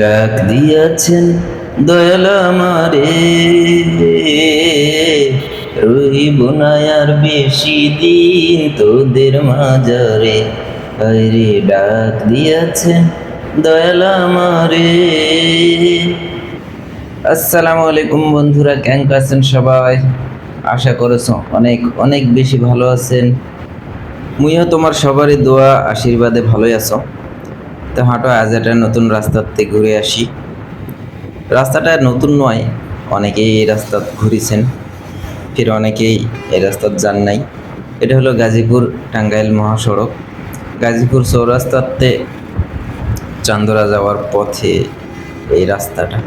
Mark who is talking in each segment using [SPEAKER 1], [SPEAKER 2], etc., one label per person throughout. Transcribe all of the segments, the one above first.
[SPEAKER 1] ডাক দিয়াছেন দয়াল আমারে। রইব না আর বেশি দিন তোদের মাজারে। আরে ডাক দিয়াছেন দয়াল আমারে। আসসালামু আলাইকুম বন্ধুরা, কেমন আছেন সবাই? আশা করেছ অনেক অনেক বেশি ভালো আছেন। মুইও তোমার সবারই দোয়া, আশীর্বাদে ভালোই আছো। তো হাঁটো আজ একটা নতুন রাস্তাতে ঘুরে আসি। রাস্তাটা নতুন নয়, অনেকেই এই রাস্তা ঘুরেছেন, ফির অনেকেই এই রাস্তা যান নাই। এটা হলো গাজীপুর টাঙ্গাইল মহাসড়ক। গাজীপুর চৌরাস্তাতে চান্দরা যাওয়ার পথে এই রাস্তাটা।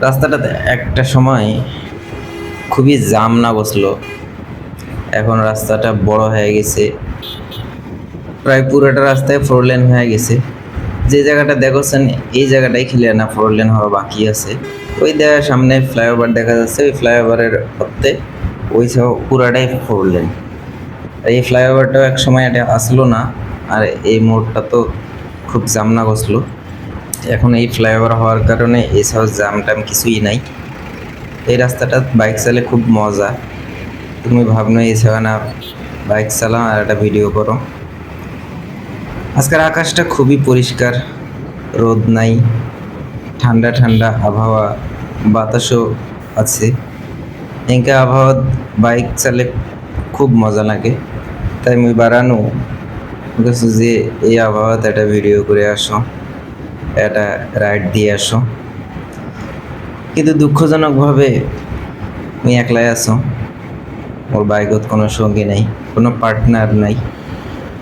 [SPEAKER 1] রাস্তাটাতে একটা সময় খুবই জাম না বসল। এখন রাস্তাটা বড় হয়ে গেছে। প্রায় পুরোটা রাস্তায় ফোর লেন হয়ে গেছে। যে জায়গাটা দেখছেন এই জায়গাটাই ক্লিয়ার না ফোর লেন হওয়া বাকি আছে। ওই দেখার সামনে ফ্লাইওভার দেখা যাচ্ছে, ওই ফ্লাইওভারের পথে ওই সব পুরাটাই ফোর লেন। এই ফ্লাইওভারটাও এক সময় এটা আসলো না, আর এই মোড়টা তো খুব জাম না বসল এখন এই ফ্লাইওভার হওয়ার কারণে এসব জাম টাম কিছুই নাই। এই রাস্তাটা বাইক চালে খুব মজা। তুমি ভাবনো এছাড়া না বাইক চালাও আর একটা ভিডিও করো। আজকের আকাশটা খুবই পরিষ্কার, রোদ নাই, ঠান্ডা ঠান্ডা আবহাওয়া, বাতাসও আছে। এঙ্কা আবহাওয়া বাইক চালে খুব মজা লাগে। তাই আমি বাড়ানো গেছো যে এই আবহাওয়াতে একটা ভিডিও করে আসো, একটা রাইড দিয়ে আসো। কিন্তু দুঃখজনকভাবে তুমি একলাই আছো। ওর বাইকত কোনো সঙ্গী নাই, কোনো পার্টনার নাই।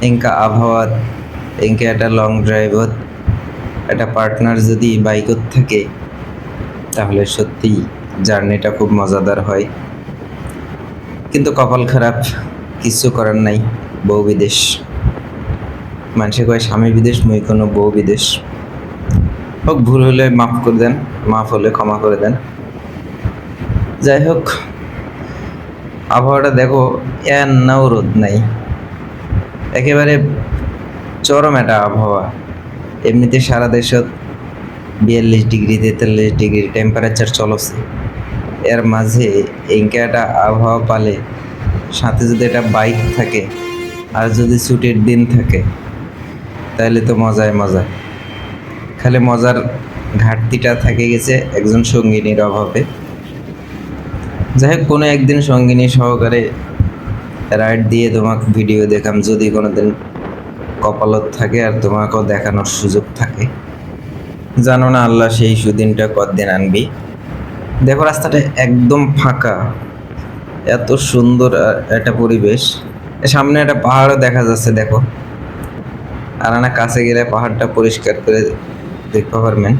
[SPEAKER 1] এঙ্কা আবহাওয়াত এঙ্কা একটা লং ড্রাইভত একটা পার্টনার যদি বাইকত থাকে, তাহলে সত্যি জার্নিটা খুব মজাদার হয়। কিন্তু কপাল খারাপ, কিছু করার নাই, বউ বিদেশ। মানুষে কয়, স্বামী বিদেশ, মুই কোনো বউ বিদেশ। হোক, ভুল হলে মাফ করে দেন, মাফ হলে ক্ষমা করে দেন। যাই হোক, আবহাওয়াটা দেখো, এর নাও রোদ নাই। একেবারে চরম একটা আবহাওয়া। এমনিতে সারা দেশত বিয়াল্লিশ ডিগ্রি, তেতাল্লিশ ডিগ্রি টেম্পারেচার চলছে। এর মাঝে এঙ্কা একটা আবহাওয়া পালে সাথে যদি একটা বাইক থাকে আর যদি ছুটির দিন থাকে, তাহলে তো মজায় মজা। খালি মজার ঘাটতিটা থাকে গেছে একজন সঙ্গিনীর অভাবে। যাই হোক, কোনো একদিন সঙ্গিনী সহকারে রাইড দিয়ে তোমাকে ভিডিও দেখাম। যদি কোনো দিন কপালত থাকে আর তোমাকেও দেখানোর সুযোগ থাকে। জানো না আল্লাহ সেই সুদিনটা কতদিন আনবি? দেখো, রাস্তাটা একদম ফাঁকা। এত সুন্দর একটা পরিবেশ। সামনে একটা পাহাড়ও দেখা যাচ্ছে, দেখো। আর না কাছে গেলে পাহাড়টা পরিষ্কার করে দেখতে পারবেন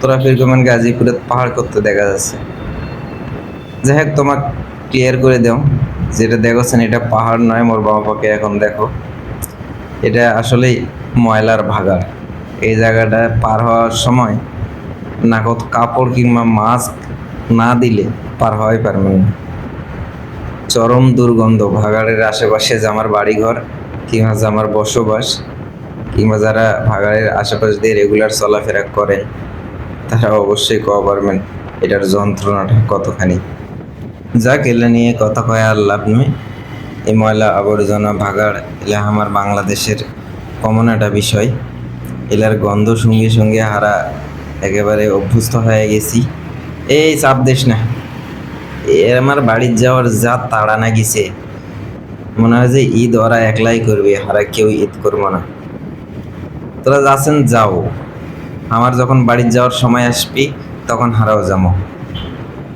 [SPEAKER 1] তোরা ফিরকমেন গাজীপুরে পাহাড় করতে দেখা যাচ্ছে। যাই হোক, তোমাকে ক্লিয়ার করে দাও। যেটা দেখছেন এটা পাহাড় নয়, মোর বাবা পাকে এখন দেখো। এটা আসলেই ময়লার ভাগাড়। এই জায়গাটা পার হওয়ার সময় নাকত কাপড় কিংবা মাস্ক না দিলে পার হওয়াই পারবেন না। চরম দুর্গন্ধ, ভাগাড়ের আশেপাশে জামার বাড়িঘর কিংবা জামার বসবাস কিংবা যারা ভাগাড়ের আশেপাশ দিয়ে রেগুলার চলাফেরা করেন, তারা অবশ্যই কওয়া পারবেন, এটার যন্ত্রণাটা কতখানি। যাক এলা নিয়ে কথা কয় আর লাভ নয়। এই ময়লা আবর্জনা ভাগাড় এলা আমার বাংলাদেশের কমন একটা বিষয়। এলার গন্ধ সঙ্গে সঙ্গে হারা একেবারে অভ্যস্ত হয়ে গেছি। এই চাপ দিস না। এর আমার বাড়ির যাওয়ার যা তাড়া না গেছে। মনে হয় যে ঈদ ওরা একলাই করবে হারা কেউ ঈদ করব না। তোরা যাচ্ছেন, যাও। আমার যখন বাড়ির যাওয়ার সময় আসবি, তখন হারাও যাব।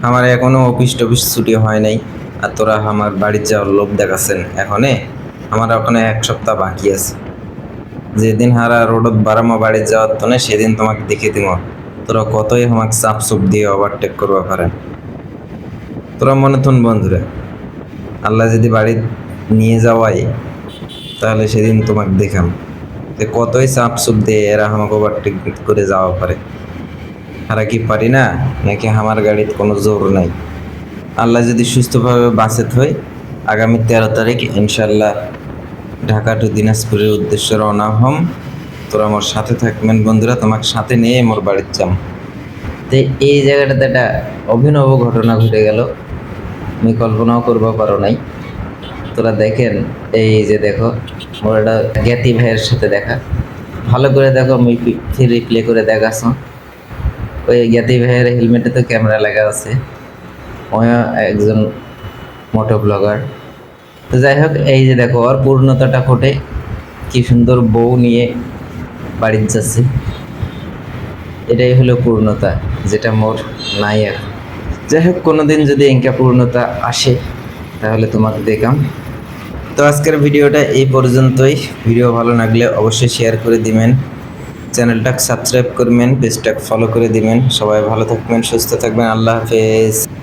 [SPEAKER 1] আমার এখনও অফিস টফিস ছুটি হয় নাই। আর তোরা আমার বাড়ির যাওয়ার লোভ দেখাচ্ছেন এখনে? আমার ওখানে এক সপ্তাহ বাকি আছে। যেদিন হারা রোডত বারামা বাড়ির যাওয়ার তনে সেদিন তোমাকে দেখে দিব। তোরা কতই আমাকে চাপ চুপ দিয়ে ওভারটেক করবা পারেন। তোরা মনে থুন বন্ধুরা, আল্লাহ যদি বাড়ি নিয়ে যাওয়াই তাহলে সেদিন তোমাকে দেখাম যে কতই চাপ চুপ দিয়ে এরা আমাকে ওভারটেক করে যাওয়া পারে। হারা কি পারি না? নাকি আমার গাড়িতে কোনো জোর নাই? আল্লাহ যদি সুস্থভাবে বাঁচে থই আগামী তেরো তারিখ ইনশাল্লাহ ঢাকা টু দিনাজপুরের উদ্দেশ্যে রওনা হম। তোরা আমার সাথে থাকবেন বন্ধুরা, তোমাকে সাথে নিয়ে মোর বাড়ির যাম। তো এই জায়গাটাতে একটা অভিনব ঘটনা ঘটে গেল। আমি কল্পনাও করব পারো নাই। তোরা দেখেন, এই যে দেখো, মোর একটা জ্ঞাতি ভাইয়ের সাথে দেখা। ভালো করে দেখো, আমি ফিরে প্লে করে দেখাছ ওই জ্ঞাতি ভাইয়ের হেলমেটে তো ক্যামেরা লাগা আছে। ওই একজন মোটো ব্লগার। যাই হোক, এই যে দেখো, ওর পূর্ণতাটা ফোটে কি সুন্দর বউ নিয়ে বাড়িতে যাচ্ছে। এটাই হলো পূর্ণতা, যেটা মোর নাই আর। যাই হোক, কোনোদিন যদি এঙ্কা পূর্ণতা আসে, তাহলে তোমাকে দেখাম তো আজকের ভিডিওটা এই পর্যন্তই। ভিডিও ভালো লাগলে অবশ্যই শেয়ার করে দিবেন। চ্যানেলটাকে সাবস্ক্রাইব করবেন পেজটাকে ফলো করে দিবেন। সবাই ভালো থাকবেন, সুস্থ থাকবেন। আল্লাহ হাফেজ।